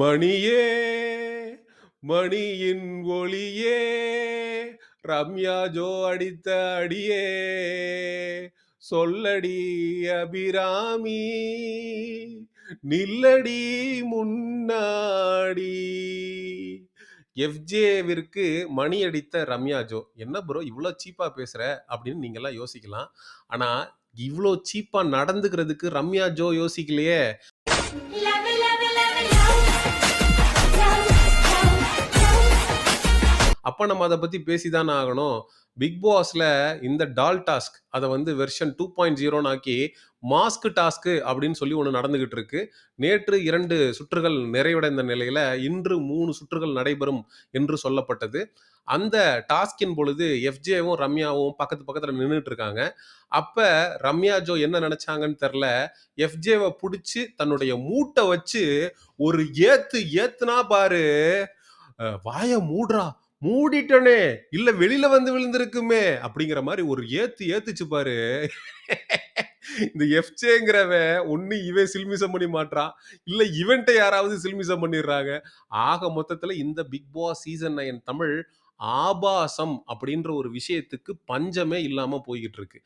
மணியே மணியின் ஒளியே ரம்யா ஜோ அடித்த அடியே சொல்லடி அபிராமி நில்லடி முன்னாடி. எஃப்ஜேவிற்கு மணி அடித்த ரம்யா ஜோ என்ன ப்ரோ இவ்வளோ சீப்பாக பேசுகிற அப்படின்னு நீங்கள்லாம் யோசிக்கலாம். ஆனால் இவ்வளோ சீப்பாக நடந்துக்கிறதுக்கு ரம்யா ஜோ யோசிக்கலையே. அப்போ நம்ம அதை பற்றி பேசி தானே ஆகணும். பிக் பாஸில் இந்த டால் டாஸ்க் அதை வந்து வெர்ஷன் டூ பாயிண்ட் ஜீரோன்னு ஆக்கி மாஸ்க் டாஸ்க்கு அப்படின்னு சொல்லி ஒன்று நடந்துகிட்டு இருக்கு. நேற்று இரண்டு சுற்றுகள் நிறைவடைந்த நிலையில் இன்று மூணு சுற்றுகள் நடைபெறும் என்று சொல்லப்பட்டது. அந்த டாஸ்கின் பொழுது எஃப்ஜேவும் ரம்யாவும் பக்கத்து பக்கத்தில் நின்றுட்டு இருக்காங்க. அப்போ ரம்யா ஜோ என்ன நினைச்சாங்கன்னு தெரில. எஃப்ஜேவை பிடிச்சி தன்னுடைய மூட்டை வச்சு ஒரு ஏத்து ஏத்துனா பாரு வாய மூடுறா. மூடிட்டனே இல்ல வெளியில வந்து விழுந்திருக்குமே அப்படிங்கிற மாதிரி ஒரு ஏத்து ஏத்துச்சு பாரு. இந்த எஃப்ஜேங்கிறவன் ஒன்று இவன் சில்மிசம் பண்ணி மாட்டான் இல்ல இவன்ட்ட யாராவது சில்மிசம் பண்ணிடுறாங்க. ஆக மொத்தத்துல இந்த Bigg Boss season nine Tamil ஆபாசம் அப்படின்ற ஒரு விஷயத்துக்கு பஞ்சமே இல்லாம போய்கிட்டு இருக்கு.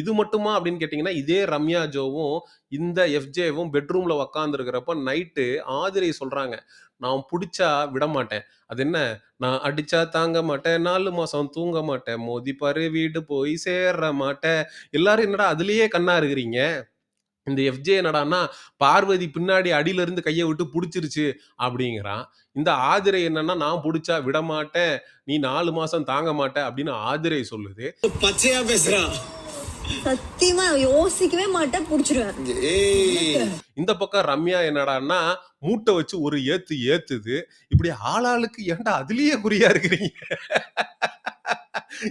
இது மட்டுமா அப்படின்னு கேட்டிங்கன்னா இதே ரம்யா ஜோவும் இந்த எஃப்ஜேவும் பெட்ரூம்ல உக்காந்துருக்கிறப்ப நைட்டு ஆதிரை சொல்றாங்க நான் பிடிச்சா விட மாட்டேன் அது என்ன? நான் அடிச்சா தாங்க மாட்டேன் நாலு மாசம் தூங்க மாட்டேன் மோதி பாரு வீடு போய் சேர மாட்டேன். எல்லாரும் என்னடா அதுலயே கண்ணா இருக்கிறீங்க? இந்த எஃப்ஜே என்னடான்னா பார்வதி பின்னாடி அடியில இருந்து கையை விட்டு பிடிச்சிருச்சு அப்படிங்கிறான். இந்த ஆதிரை என்னன்னா நான் புடிச்சா விட மாட்டேன் நீ நாலு மாசம் தாங்க மாட்டேன் அப்படின்னு ஆதிரை சொல்லுது. பச்சையா பேசுறான். சத்தியமா யோசிக்கவே மாட்டேன் புடிச்சிருவேன். ஏய். இந்த பக்கம் ரம்யா என்னடான்னா மூட்டை வச்சு ஒரு ஏத்து ஏத்துது. இப்படி ஆளாளுக்கு ஏன்டா அதுலயே குறியா இருக்கிறீங்க?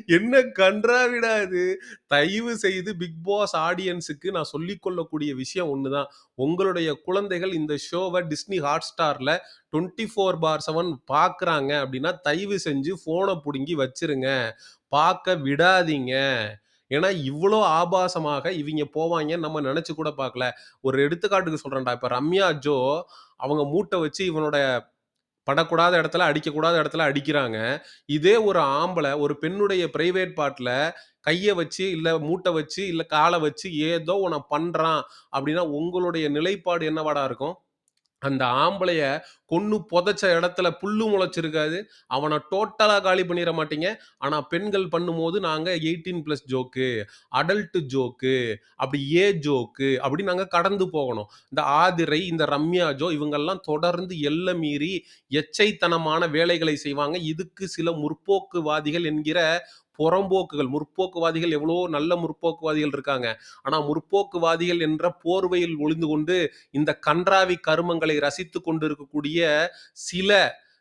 என்ன கன்றாவிடா இது? தயவு செய்து பிக் பாஸ் ஆடியன்ஸுக்கு நான் சொல்லிக் கொள்ளக்கூடிய விஷயம் ஒண்ணுதான். உங்களுடைய குழந்தைகள் இந்த ஷோவை டிஸ்னி ஹாட் ஸ்டார்ல டுவெண்ட்டி ஃபோர் பார் செவன் பாக்குறாங்க அப்படின்னா தயவு செஞ்சு போனை பிடுங்கி வச்சிருங்க. பார்க்க விடாதீங்க. ஏன்னா இவ்வளோ ஆபாசமாக இவங்க போவாங்க நம்ம நினச்சி கூட பார்க்கல. ஒரு எடுத்துக்காட்டுக்கு சொல்கிறேன்டா இப்போ ரம்யா ஜோ அவங்க மூட்டை வச்சு இவனோட படக்கூடாத இடத்துல அடிக்கக்கூடாத இடத்துல அடிக்கிறாங்க. இதே ஒரு ஆம்பளை ஒரு பெண்ணுடைய பிரைவேட் பாட்டில் கையை வச்சு இல்லை மூட்டை வச்சு இல்லை காலை வச்சு ஏதோ உன பண்ணுறான் அப்படின்னா உங்களுடைய நிலைப்பாடு என்னவாடா இருக்கும்? அந்த ஆம்பளைய கொன்று புதைச்ச இடத்துல புல்லு முளைச்சிருக்காது. அவனை டோட்டலாக காலி பண்ணிட மாட்டீங்க. ஆனால் பெண்கள் பண்ணும்போது நாங்கள் eighteen plus joke adult joke அப்படி ஏ ஜோக்கு அப்படி நாங்கள் கடந்து போகணும். இந்த ஆதிரை இந்த ரம்யா ஜோ இவங்கெல்லாம் தொடர்ந்து எல்லை மீறி எச்சைத்தனமான வேலைகளை செய்வாங்க. இதுக்கு சில முற்போக்குவாதிகள் என்கிற புறம்போக்குகள் முற்போக்குவாதிகள் எவ்வளோ நல்ல முற்போக்குவாதிகள் இருக்காங்க. ஆனால் முற்போக்குவாதிகள் என்ற போர்வையில் ஒளிந்து கொண்டு இந்த கன்றாவி கருமங்களை ரசித்து கொண்டிருக்கக்கூடிய சில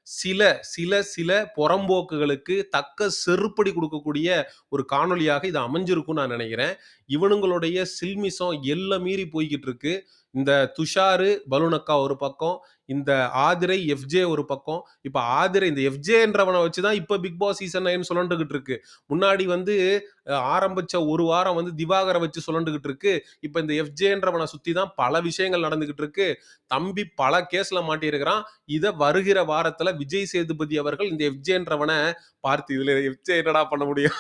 சில சில சில புறம்போக்குகளுக்கு தக்க செருப்படி கொடுக்கக்கூடிய ஒரு காணொலியாக இது அமைஞ்சிருக்கும் நான் நினைக்கிறேன். இவனுங்களுடைய சில்மிசம் எல்லாம் மீறி போய்கிட்டு இருக்கு. இந்த துஷாரு பலூனக்கா ஒரு பக்கம் இந்த ஆதிரை எஃப்ஜே ஒரு பக்கம். இப்போ ஆதிரை இந்த எஃப்ஜேன்றவனை வச்சுதான் இப்போ பிக் பாஸ் சீசன் நைன் சுழண்டுகிட்டு இருக்கு. முன்னாடி வந்து ஆரம்பிச்ச ஒரு வாரம் வந்து திவாகரை வச்சு சுழண்டுகிட்டு இருக்கு. இப்போ இந்த எஃப்ஜேன்றவனை சுற்றி தான் பல விஷயங்கள் நடந்துகிட்டு இருக்கு. தம்பி பல கேஸ்ல மாட்டியிருக்கிறான். இதை வருகிற வாரத்தில் விஜய் சேதுபதி அவர்கள் இந்த எஃப்ஜேன்றவனை பார்த்து இதில் எஃப்ஜே என்னடா பண்ண முடியும்?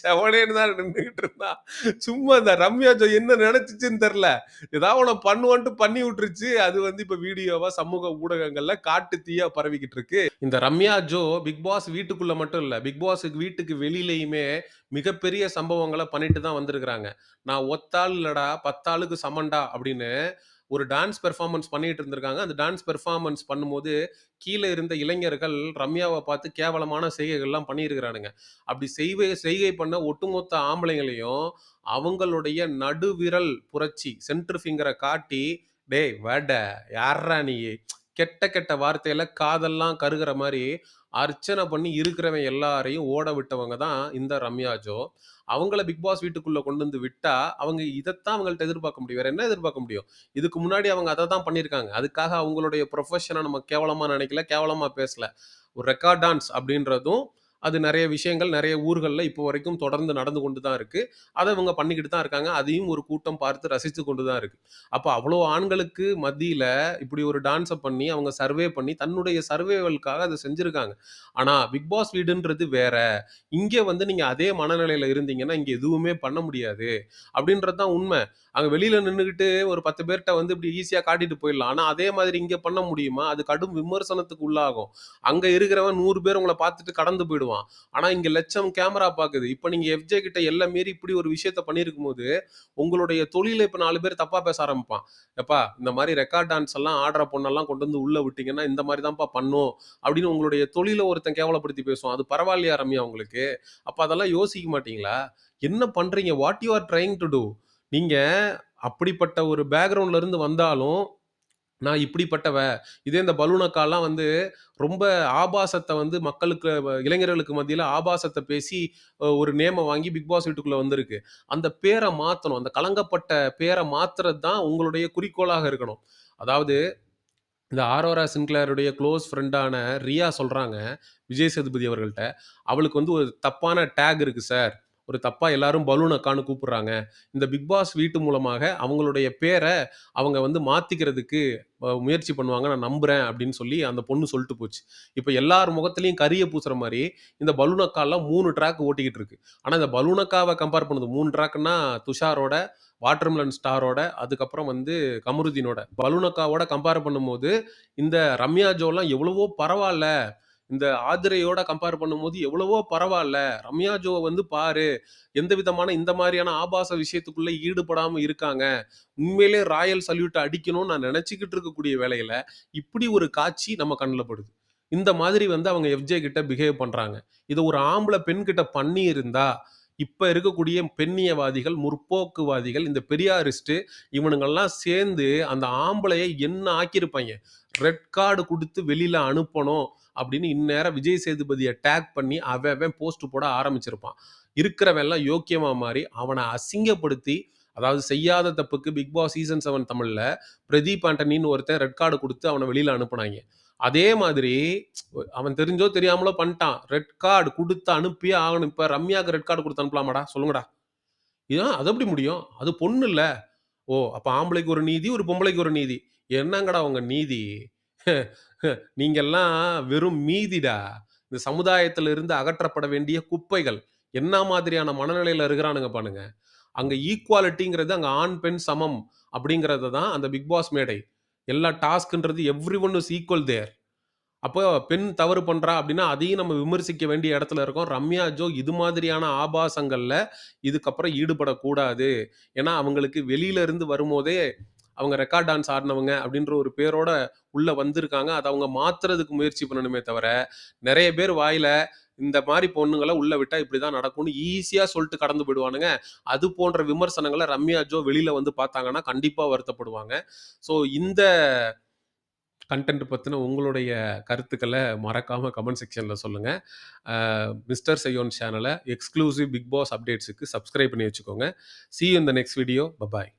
செவனேன்னு தான் நின்றுகிட்டு இருந்தான். சும்மா இந்த ரம்யா ஜோ என்ன நினைச்சிச்சுன்னு தெரில ஏதாவது பண்ணுவான்ட்டு பண்ணி விட்டுருச்சு. அது வந்து இப்ப வீடியோவா சமூக ஊடகங்கள்ல காட்டு தீயா பரவிக்கிட்டு இருக்கு. இந்த ரம்யா ஜோ பிக் பாஸ் வீட்டுக்குள்ள மட்டும் இல்ல பிக் பாஸுக்கு வீட்டுக்கு வெளியிலயுமே மிகப்பெரிய சம்பவங்களை பண்ணிட்டு தான் வந்திருக்கிறாங்க. நான் ஒத்தாள் இல்லடா பத்தாளுக்கு சமண்டா அப்படின்னு ஒரு டான்ஸ் பெர்ஃபார்மன்ஸ் பண்ணிட்டு இருந்திருக்காங்க. அந்த டான்ஸ் பெர்ஃபார்மன்ஸ் பண்ணும்போது கீழே இருந்த இளைஞர்கள் ரம்யாவை பார்த்து கேவலமான செய்கைகள்லாம் பண்ணியிருக்கிறானுங்க. அப்படி செய்வை செய்கை பண்ண ஒட்டுமொத்த ஆம்பளைங்களையும் அவங்களுடைய நடுவிரல் புரட்சி சென்ட்ரு ஃபிங்கரை காட்டி டேய் வேட யாரா நீ? கெட்ட கெட்ட வார்த்தையில காதெல்லாம் கருகிற மாதிரி அர்ச்சனை பண்ணி இருக்கிறவன் எல்லாரையும் ஓட விட்டவங்க தான் இந்த ரம்யா ஜோ அவங்கள பிக் பாஸ் வீட்டுக்குள்ள கொண்டு வந்து விட்டா அவங்க இதைத்தான் அவங்கள்ட்ட எதிர்பார்க்க முடியும். வேற என்ன எதிர்பார்க்க முடியும்? இதுக்கு முன்னாடி அவங்க அதை தான் பண்ணியிருக்காங்க. அதுக்காக அவங்களுடைய ப்ரொஃபஷனை நம்ம கேவலமா நினைக்கல கேவலமா பேசல. ஒரு ரெக்கார்ட் டான்ஸ் அப்படின்றதும் அது நிறைய விஷயங்கள் நிறைய ஊர்களில் இப்போ வரைக்கும் தொடர்ந்து நடந்து கொண்டு தான் இருக்குது அதை இவங்க பண்ணிக்கிட்டு தான் இருக்காங்க. அதையும் ஒரு கூட்டம் பார்த்து ரசித்து கொண்டு தான் இருக்குது அப்போ அவ்வளோ ஆண்களுக்கு மத்தியில் இப்படி ஒரு டான்ஸை பண்ணி, அவங்க சர்வே பண்ணி தன்னுடைய சர்வைவல்க்காக அதை செஞ்சுருக்காங்க ஆனால் பிக் பாஸ் வீடுன்றது வேற. இங்கே வந்து நீங்கள் அதே மனநிலையில் இருந்தீங்கன்னா, இங்கே எதுவுமே பண்ண முடியாது. அப்படின்றது தான் உண்மை அங்கே வெளியில் நின்றுக்கிட்டு ஒரு பத்து பேர்கிட்ட வந்து இப்படி ஈஸியாக காட்டிட்டு போயிடலாம். ஆனால் அதே மாதிரி இங்கே பண்ண முடியுமா? அது கடும் விமர்சனத்துக்கு உள்ளாகும். அங்கே இருக்கிறவன் நூறு பேர் உங்களை பார்த்துட்டு கடந்து போயிடுவான். ஆனா இங்க லட்சம் கேமரா பாக்குது. இப்ப நீங்க எஃப்ஜே கிட்ட எல்லாம் மீறி இப்படி ஒரு விஷயத்த பண்ணியிருக்கும்போது, உங்களுடைய தொழில இப்ப நாலு பேர் தப்பா பேச ஆரம்பிப்பான். "எப்பா இந்த மாதிரி ரெக்கார்ட் டான்ஸ் எல்லாம் ஆடுற பொண்ணெல்லாம் கொண்டு வந்து உள்ள விட்டீங்கன்னா, இந்த மாதிரி தான்ப்பா பண்ணும்." அப்படின்னு உங்களுடைய தொழில ஒருத்தன் கேவலப்படுத்தி பேசுவான். அது பரவாயில்லையா ரம்யா உங்களுக்கு? அப்ப அதெல்லாம் யோசிக்க மாட்டீங்களா? என்ன பண்றீங்க? What you are trying to do? நீங்க அப்படிப்பட்ட ஒரு பேக்ரவுண்ட்ல இருந்து வந்தாலும், நான் இப்படிப்பட்டவ. இதே இந்த பலூன் அக்காலாம் வந்து ரொம்ப ஆபாசத்த வந்து மக்களுக்கு வ இளைஞர்களுக்கு மத்தியில ஆபாசத்த பேசி அ ஒரு நேம வாங்கி பிக் பாஸ் வீட்டுக்குள்ள வந்திருக்கு. அந்த பேர மாத்தணும். அந்த கலங்கப்பட்ட பேர மாத்துறது தான் உங்களுடைய குறிக்கோளாக இருக்கணும். அதாவது இந்த ஆரோரா சின்க்ளேருடைய குளோஸ் ஃப்ரெண்டான ரியா சொல்றாங்க, விஜய் சேதுபதி அவர்கள்ட்ட, "அவளுக்கு வந்து ஒரு தப்பான டேக் இருக்கு சார். ஒரு தப்பாக எல்லாரும் பலூன் அக்கான்னு கூப்பிடுறாங்க. இந்த பிக் பாஸ் வீட்டு மூலமாக அவங்களுடைய பேரை அவங்க வந்து மாற்றிக்கிறதுக்கு முயற்சி பண்ணுவாங்க. நான் நம்புகிறேன் அப்படின்னு சொல்லி அந்த பொண்ணு சொல்லிட்டு போச்சு. இப்போ எல்லார் முகத்துலையும் கரியை பூசுகிற மாதிரி இந்த பலூன் அக்காலாம் மூணு ட்ராக் ஓட்டிக்கிட்டு இருக்கு. ஆனால் இந்த பலூன் கம்பேர் பண்ணுது. மூணு ட்ராக்னா துஷாரோட, வாட்டர்மெலன் ஸ்டாரோட, அதுக்கப்புறம் வந்து கமருதீனோட. பலூனக்காவோட கம்பேர் பண்ணும்போது, இந்த ரம்யா ஜோலாம் எவ்வளவோ பரவாயில்ல இந்த ஆதிரையோட கம்பேர் பண்ணும்போது எவ்வளவோ பரவாயில்ல ரம்யா ஜோவ வந்து பாரு. எந்த விதமான இந்த மாதிரியான ஆபாச விஷயத்துக்குள்ள ஈடுபடாம இருக்காங்க. உண்மையிலே ராயல் சல்யூட் அடிக்கணும்னு நான் நினைச்சுக்கிட்டு இருக்கக்கூடிய வேலையில இப்படி ஒரு காட்சி நம்ம கண்ணில் படுது. இந்த மாதிரி வந்து அவங்க எஃப்ஜே கிட்ட பிஹேவ் பண்றாங்க. இதை ஒரு ஆம்பள பெண்கிட்ட பண்ணியிருந்தா, இப்போ இருக்கக்கூடிய பெண்ணியவாதிகள், முற்போக்குவாதிகள், இந்த பெரியாரிஸ்ட்டு இவனுங்கள்லாம் சேர்ந்து அந்த ஆம்பளையை என்ன ஆக்கியிருப்பாய்ங்க. ரெட் கார்டு கொடுத்து வெளியில் அனுப்பணும் அப்படின்னு இந்நேரம் விஜய் சேதுபதியை டேக் பண்ணி அவன் அவன் போஸ்ட் போட ஆரம்பிச்சிருப்பான். இருக்கிறவெல்லாம் யோக்கியமா மாறி, அவனை அசிங்கப்படுத்தி, அதாவது செய்யாத தப்புக்கு பிக் பாஸ் சீசன் செவன் தமிழில் பிரதீப் ஆண்டனின்னு ஒருத்தன் ரெட் கார்டு கொடுத்து அவனை வெளியில் அனுப்புனாங்க அதே மாதிரி அவன் தெரிஞ்சோ தெரியாமலோ பண்ணிட்டான் ரெட் கார்டு கொடுத்து அனுப்பியே ஆகணும். இப்போ ரம்யாவுக்கு ரெட் கார்டு கொடுத்து அனுப்பலாமாடா? சொல்லுங்கடா. இதான் அது எப்படி முடியும்? அது பொண்ணு இல்லை ஓ! அப்போ ஆம்பளைக்கு ஒரு நீதி, ஒரு பொம்பளைக்கு ஒரு நீதி. என்னங்கடா உங்க நீதி? நீங்கெல்லாம் வெறும் மீதிடா. இந்த சமுதாயத்தில் இருந்து அகற்றப்பட வேண்டிய குப்பைகள். என்ன மாதிரியான மனநிலையில் இருக்கிறானுங்க பாருங்க. அங்கே ஈக்குவாலிட்டிங்கிறது அங்கே ஆண், பெண் சமம் அப்படிங்கிறது தான் அந்த பிக் பாஸ் மேடை. எல்லா டாஸ்க்ன்றது எவ்ரிஒன் இஸ் ஈக்குவல் தேர். அப்போ பெண் தவறு பண்ணுறா அப்படின்னா, அதையும் நம்ம விமர்சிக்க வேண்டிய இடத்துல இருக்கோம். ரம்யா ஜோ இது மாதிரியான ஆபாசங்களில் இதுக்கப்புறம் ஈடுபடக்கூடாது. ஏன்னா, அவங்களுக்கு வெளியில இருந்து வரும்போதே, அவங்க ரெக்கார்ட் டான்ஸ் ஆடினவங்க அப்படின்ற ஒரு பேரோட உள்ள வந்திருக்காங்க. அதை அவங்க மாத்துறதுக்கு முயற்சி பண்ணணுமே தவிர, நிறைய பேர் வாயில இந்த மாதிரி பொண்ணுங்களை உள்ள விட்டா இப்படிதான் நடக்கும்னு ஈஸியா சொல்லிட்டு கடந்து போயிடுவானுங்க. அது போன்ற விமர்சனங்களை ரம்யா ஜோ வெளியில வந்து பார்த்தாங்கன்னா, கண்டிப்பா வருத்தப்படுவாங்க. ஸோ இந்த கன்டென்ட் பற்றின உங்களுடைய கருத்துக்களை மறக்காம கமெண்ட் செக்ஷன்ல சொல்லுங்க. மிஸ்டர் செய்யோன் சேனலை எக்ஸ்க்ளூசிவ் பிக் பாஸ் அப்டேட்ஸுக்கு சப்ஸ்கிரைப் பண்ணி வச்சுக்கோங்க. சி இந்த த நெக்ஸ்ட் வீடியோ. பபாய்.